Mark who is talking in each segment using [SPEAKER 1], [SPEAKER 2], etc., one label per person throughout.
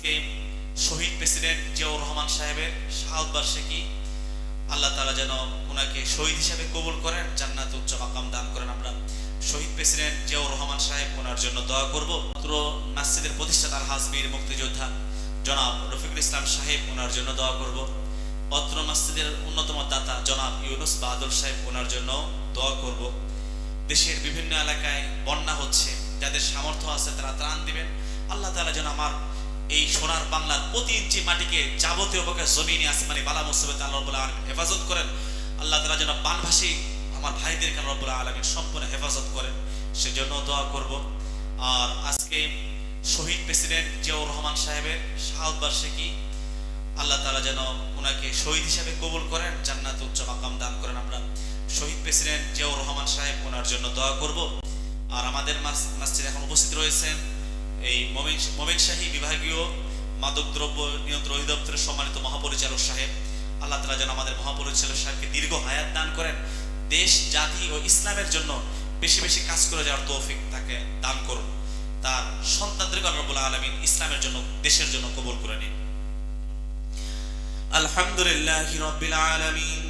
[SPEAKER 1] আজকে শহীদ প্রেসিডেন্ট জিয়াউর রহমান সাহেবের শাহাদ বার্ষিকী, আল্লাহ তাআলা যেন ওনাকে শহীদ হিসেবে কবুল করেন, জান্নাত উচ্চ মাকাম দান করেন। আমরা শহীদ প্রেসিডেন্ট জিয়াউর রহমান সাহেব ওনার জন্য দোয়া করব। মাত্র মসজিদের প্রতিষ্ঠাতা আল হাজমির মুক্তিযোদ্ধা জনাব রফিকুল ইসলাম সাহেব ওনার জন্য দোয়া করব। অত্র মসজিদের অন্যতম দাতা জনাব ইউনুস বাহাদুর সাহেব ওনার জন্য দোয়া করব। দেশের বিভিন্ন এলাকায় বন্যা হচ্ছে, যাদের সামর্থ্য আছে তারা ত্রাণ দিবেন। আল্লাহ তালা যেন আমার এই সোনার বাংলার প্রতি ইঞ্চি মাটিকে যাবতীয় প্রকার জমিনে, আসমানি, বালা মুসিবত আল্লাহ রব্বুল আলামিন হেফাজত করেন, আল্লাহ তালা যেন বানভাসী আমার ভাইদেরকে আল্লাহ রব্বুল আলামিন সম্পূর্ণ হেফাজত করেন। সেজন্য দোয়া করব। আর আজকে শহীদ প্রেসিডেন্ট জিয়াউর রহমান সাহেবের শাহাদ বার্ষিকী, আল্লাহ তালা যেন ওনাকে শহীদ হিসেবে কবুল করেন, জান্নাত উচ্চ মাকাম দান করেন আমরা। শহীদ প্রেসিডেন্ট জিয়াউর রহমান সাহেব ওনার জন্য দোয়া করব। আর আমাদের মাস- মসজিদে এখন উপস্থিত রয়েছেন এই মোমিন শাহী বিভাগীয় মাদক দ্রব্য নিয়ন্ত্রণ অধিদপ্তরের সম্মানিত মহাপরিচালক সাহেব, আল্লাহ তালা যেন আমাদের মহাপরিচালক সাহেবকে দীর্ঘ হায়াত দান করেন। দেশ, জাতি ও ইসলামের জন্য বেশি বেশি কাজ করে যাওয়ার তৌফিক তাকে দান করুন। তার সন্তানদেরকে আল্লাহ আলমিন ইসলামের জন্য, দেশের জন্য কবুল করে নিন। আলহামদুলিল্লাহ রব্বিল আলামিন।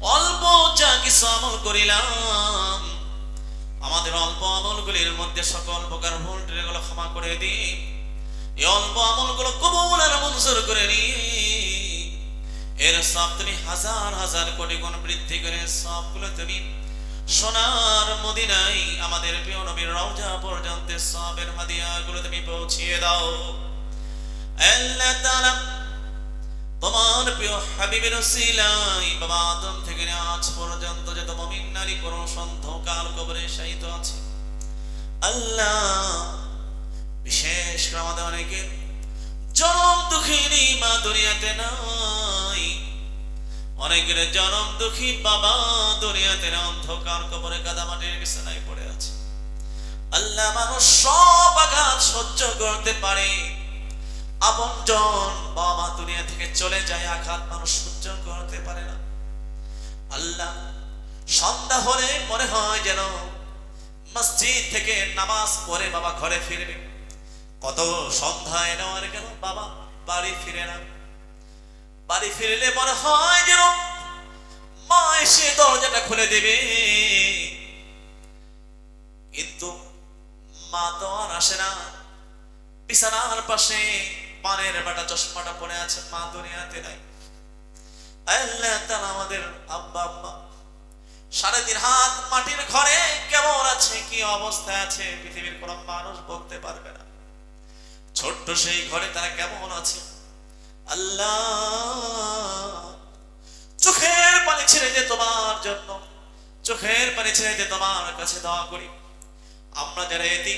[SPEAKER 1] অল্প যা কিছু আমল করিলাম, আমাদের অল্প আমলগুলির মধ্যে সকল প্রকার ভুল ত্রুটিগুলো ক্ষমা করে দিই। এই অল্প আমলগুলো কবুল আর মঞ্জুর করে নি এর সব তুমি হাজার হাজার কোটি গুণ বৃদ্ধি করে সবগুলো তুমি সোনার মদিনাই আমাদের প্রিয় নবীর রওজা পর্যন্ত সবের হাদিয়াগুলো তুমি পৌঁছিয়ে দাও। আল্লাহ তাআলা তোমার প্রিয় হাবিবের সিলাই বাবা আদম থেকে আজ পর্যন্ত যত মমিন নারী কোন সন্ধকাল কবরে শায়িত আছে। আল্লাহ বিশেষ আমাদের অনেকে জনম দুঃখিনী মা দুনিয়াতে নাই। অনেকের জনম দুঃখী বাবা দুনিয়াতে অন্ধকার কবরে কাদা মাটির বিছানায় পড়ে আছে। আল্লাহ মানুষ সব আঘাত সহ্য করতে পারে। আপনজন বাবা দুনিয়া থেকে চলে যায়, আঘাত মানুষ সহ্য করতে পারে না। আল্লাহ সন্ধ্যা হলে মনে হয় যেন মসজিদ থেকে নামাজ পড়ে বাবা ঘরে ফিরবে। কত সন্ধ্যায় নেওয়ার কেন বাবা বাড়ি ফিরে না। বাড়ি ফিরলে মনে হয় যেন মা এসে দরজাটা খুলে দেবে। কিন্তু মা তো আর আসে না। বিছানার পাশে পানের বাটা চশমাটা পড়ে আছে, মা দুনিয়াতে নাই। আল্লাহ তাআলা আমাদের আব্বা, আম্মা সাড়ে তিন হাত মাটির ঘরে কেমন আছে, কি অবস্থায় আছে, পৃথিবীর কোন মানুষ বলতে পারবে না। ছোট্ট সেই ঘরে তারা কেমন আছে? আল্লাহ, চোখের পানি ছেড়ে যে তোমার জন্য। চোখের পানি ছেড়ে যে তোমার কাছে দোয়া করি। আমরা যারা এটি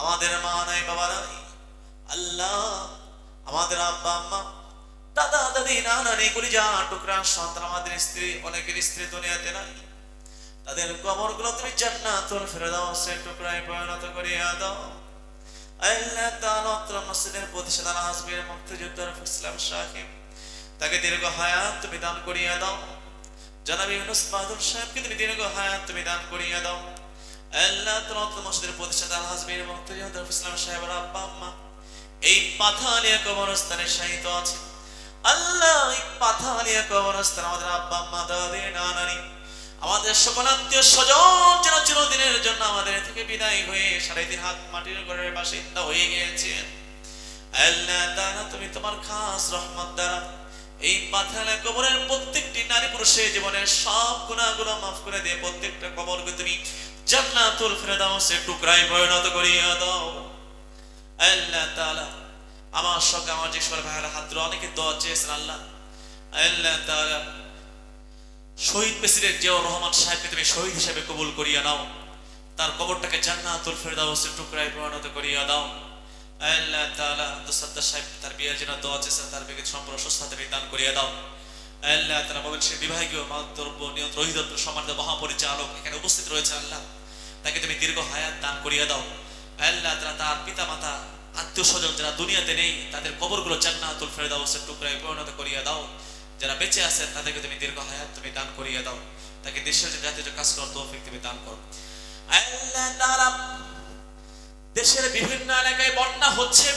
[SPEAKER 1] আমাদের মা নাই, বাবা নাই আল্লাহ, আমাদের আব্বা, আম্মা, দাদা, দাদি, নানা নেগুলি যা টুকরা, সন্তান, আমাদের স্ত্রী, অনেকের স্ত্রী দুনিয়াতে নাই। তাদের কবরগুলো তুমি জান্নাতুল ফেরদাউস সে টুকরায় পরিণত করিয়া দাও। আল্লাহ তাআলা মসজিদের মুক্তিযোদ্ধার ইসলাম সাহেব তাকে দীর্ঘ হায়াত তুমি দান করিয়া দাও। জনাবি ইউনুস বাহাদুর সাহেবকে তুমি দীর্ঘ হায়াত তুমি দান করিয়া দাও। আল্লাহ তাআলা মসজিদের প্রতিষ্ঠাতা হাসবির মুক্তিযোদ্ধার ইসলাম সাহেবের আব্বা, আম্মা এই পাথালিয়া কবরস্থানে শায়িত আছে। আল্লাহ এই পাথালিয়া কবরস্থান আমাদের আব্বা, আম্মা, দাদি, নানানি, আমাদের সকল আত্মীয় স্বজন যেন চিরদিনের জন্য আমাদের থেকে বিদায় হয়ে সাড়ে তিন হাত মাটির ঘরের বাসিন্দা হয়ে গিয়েছে। তাআলা, তুমি তোমার খাস রহমত দ্বারা এই পাথালা কবরের প্রত্যেকটি নারী পুরুষের জীবনের সব গুণাগুলো মাফ করে দিয়ে প্রত্যেকটা কবরকে তুমি জান্নাতুল ফেরদাউসের টুকরায় পরিণত করিয়া দাও। আল্লাহ তাআলা আমার সঙ্গে আমার যে সর ভাইয়ের হাত ধরে অনেকে দোয়া চেয়েছেন, আল্লাহ। আল্লাহ তাআলা শহীদ প্রেসিডেন্ট জিয়াউর রহমান সাহেবকে তুমি শহীদ হিসেবে কবুল করিয়া নাও। তার কবরটাকে জান্নাতুল ফেরদাউসের টুকরায় পরিণত করিয়া দাও। আল্লাহ তাআলা দোসাদ্দার সাহেব তার বিয়ের জন্য দোয়া চেয়েছেন, তার বিয়ে সম্পূর্ণ সুস্থতা দান করিয়া দাও। আল্লাহ তাআলা বলেন, সে বিভাগীয় মাদ্রব্য নিয়ন্ত্রণ সম্মানিত মহাপরিচালক এখানে উপস্থিত রয়েছে, আল্লাহ। তাকে তুমি দীর্ঘ হায়াত দান করিয়া দাও। আল্লাহ তাআলা তার পিতা মাতা আত্মীয় স্বজন যারা দুনিয়াতে নেই, তাদের কবরগুলো জান্নাতুল ফেরদাউসের টুকরায় পরিণত করিয়া দাও। যারা বেঁচে আছেন, তাদেরকে তুমি দীর্ঘ হায়াত তুমি দান করিয়া দাও। তাকে দেশের যে জাতীয় কাজ করার তৌফিক তুমি দান করো। দেশের বিভিন্ন এলাকায় বন্যা হচ্ছে।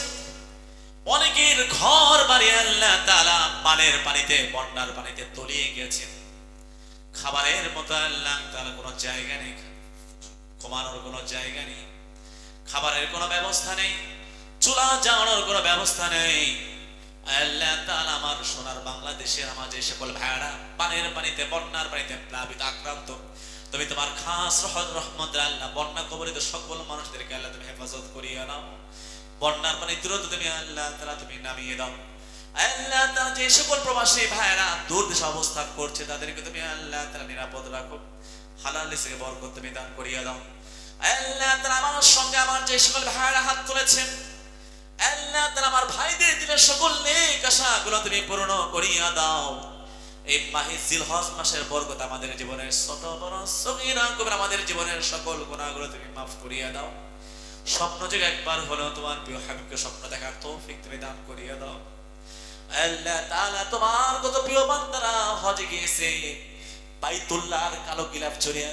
[SPEAKER 1] অনেকের ঘর বাড়ি আল্লাহ তাআলা পানের পানিতে, বন্যার পানিতে তলিয়ে গেছেন খাবারের মতো আল্লাহ তাআলা কোনো জায়গা নেই। ঘুমানোর কোনো জায়গা নেই। খাবারের কোনো ব্যবস্থা নেই, চুলা জ্বালানোর কোনো ব্যবস্থা নেই। আল্লাহ আমার সোনার বাংলাদেশের আমার যে সকল পানির পানিতে, বন্যার পানিতে প্লাবিত আক্রান্ত, তুমি তোমার খাস রহমত রহমত আল্লাহ বন্যা কবরিত সকল মানুষদেরকে আল্লাহ তুমি হেফাজত করিয়ে নাও। বন্যার পানি দ্রুত তুমি আল্লাহ তাআলা তুমি নামিয়ে দাও। আল্লাহ যে সকল প্রবাসী ভাইয়েরা দূর দেশে অবস্থান করছে, তাদেরকে তুমি আল্লাহ নিরাপদ রাখো। হালাল রিজিকে বরকত তুমি দান করিয়ে দাও। আমার সঙ্গে আমার যে সকল হাত আমার ভাইদের তুমি করিয়া দাও। এই আমাদের জীবনের ছোট বড় আমাদের জীবনের সকল গুনাহগুলো তুমি মাফ করিয়া দাও। স্বপ্ন যুগে একবার হলেও তোমার প্রিয় হাবিবকে স্বপ্ন দেখার তৌফিক তুমি দান করিয়া দাও। আল্লাহ তোমার কত প্রিয় বান্দারা হজে গিয়েছে, বাইতুল্লাহর কালো গিলাফ জড়িয়ে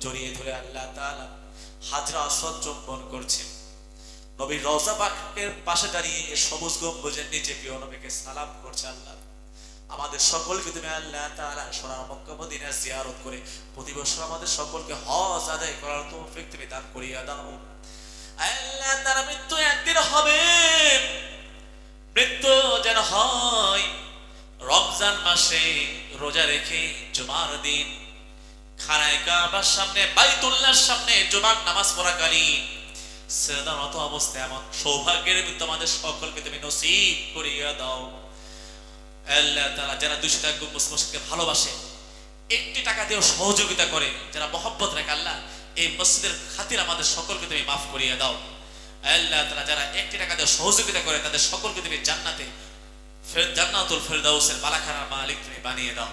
[SPEAKER 1] জড়িয়ে ধরে আল্লাহ তাআলা হাজরা আসওয়াদ চুম্বন করছে। নবীর রওজা পাকের পাশে দাঁড়িয়ে সবুজ গম্বুজের নিচে প্রিয় নবীকে সালাম করছে আল্লাহ। আমাদের সকলকে তুমি আল্লাহ তাআলা সোনার মক্কা মদিনা জিয়ারত করে প্রতি বছর আমাদের সকলকে হজ আদায় করার তৌফিক তুমি দান করিয়া দাও। আল্লাহ তাআলা মৃত্যু একদিন হবে। মৃত্যু যেন হয়। রমজান মাসে রোজা রেখে জুমার দিন খানায় কাবার সামনে, বাইতুল্লাহর সামনে জুমার নামাজ পড়াকালীন। সেদানত অবস্থায় এমন সৌভাগ্যের কিন্তু আমাদের সকলকে তুমি নসিব করিয়া দাও। আল্লাহ তাআলা যারা দুশো টাকা মসজিদকে ভালোবাসে, একটি টাকা দিয়েও সহযোগিতা করে, যারা মহব্বত রাখে আল্লাহ, এই মসজিদের খাতির আমাদের সকলকে তুমি মাফ করিয়া দাও। আল্লাহ তাআলা যারা একটি টাকা দিয়ে সহযোগিতা করে, তাদের সকলকে তুমি জান্নাতে জান্নাতুল ফেরদাউসের বালাখানার মালিক তুমি বানিয়ে দাও।